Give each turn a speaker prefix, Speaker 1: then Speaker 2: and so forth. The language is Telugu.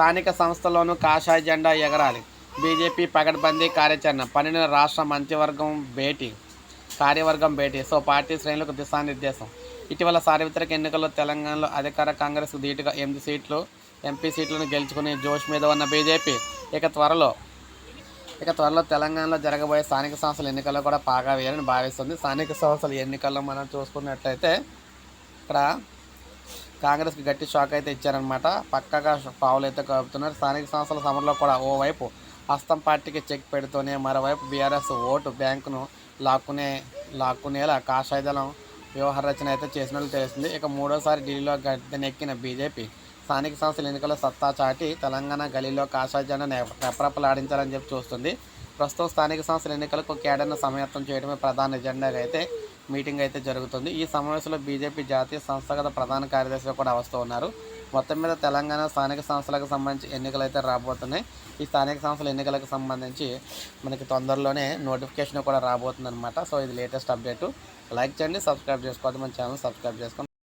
Speaker 1: స్థానిక సంస్థల్లోనూ కాషాయ జెండా ఎగరాలి. బీజేపీ పగడ్బందీ కార్యాచరణ పన్నెండున రాష్ట్ర మంత్రివర్గం భేటీ కార్యవర్గం భేటీ. సో పార్టీ శ్రేణులకు దిశానిర్దేశం. ఇటీవల సార్వత్రిక ఎన్నికల్లో తెలంగాణలో అధికార కాంగ్రెస్ ధీటుగా ఎనిమిది సీట్లు ఎంపీ సీట్లను గెలుచుకుని జోష్ మీద ఉన్న బీజేపీ ఇక త్వరలో ఇక త్వరలో తెలంగాణలో జరగబోయే స్థానిక సంస్థల ఎన్నికల్లో కూడా బాగా వేయాలని భావిస్తుంది. స్థానిక సంస్థల ఎన్నికల్లో మనం చూసుకున్నట్లయితే ఇక్కడ కాంగ్రెస్కి గట్టి షాక్ అయితే ఇచ్చారనమాట పక్కగా పావులు అయితే కలుపుతున్నారు స్థానిక సంస్థల సమరంలో కూడా ఓవైపు హస్తం పార్టీకి చెక్ పెడుతూనే మరోవైపు బీఆర్ఎస్ ఓటు బ్యాంకును లాక్కునే లాక్కునేలా కాషాయ దళం వ్యవహార రచన అయితే చేసినట్లు తెలుస్తుంది. ఇక మూడోసారి ఢిల్లీలో గద్దెనెక్కిన బీజేపీ స్థానిక సంస్థల ఎన్నికల్లో సత్తా చాటి తెలంగాణ గలీలో కాషాయ జెండాను రెపరెపలాడించాలని చెప్పి చూస్తుంది. ప్రస్తుతం స్థానిక సంస్థల ఎన్నికలకు కేడర్ను సమయత్వం చేయడమే ప్రధాన ఎజెండాగా అయితే మీటింగ్ అయితే జరుగుతుంది. ఈ సమావేశంలో బీజేపీ జాతీయ సంస్థాగత ప్రధాన కార్యదర్శిగా కూడా వస్తూ ఉన్నారు. మొత్తం మీద తెలంగాణ స్థానిక సంస్థలకు సంబంధించి ఎన్నికలు అయితే రాబోతున్నాయి. ఈ స్థానిక సంస్థల ఎన్నికలకు సంబంధించి మనకి తొందరలోనే నోటిఫికేషన్ కూడా రాబోతుంది అనమాట సో ఇది లేటెస్ట్ అప్డేట్. లైక్ చేయండి సబ్స్క్రైబ్ చేసుకోవద్దు. మన ఛానల్ సబ్స్క్రైబ్ చేసుకోండి.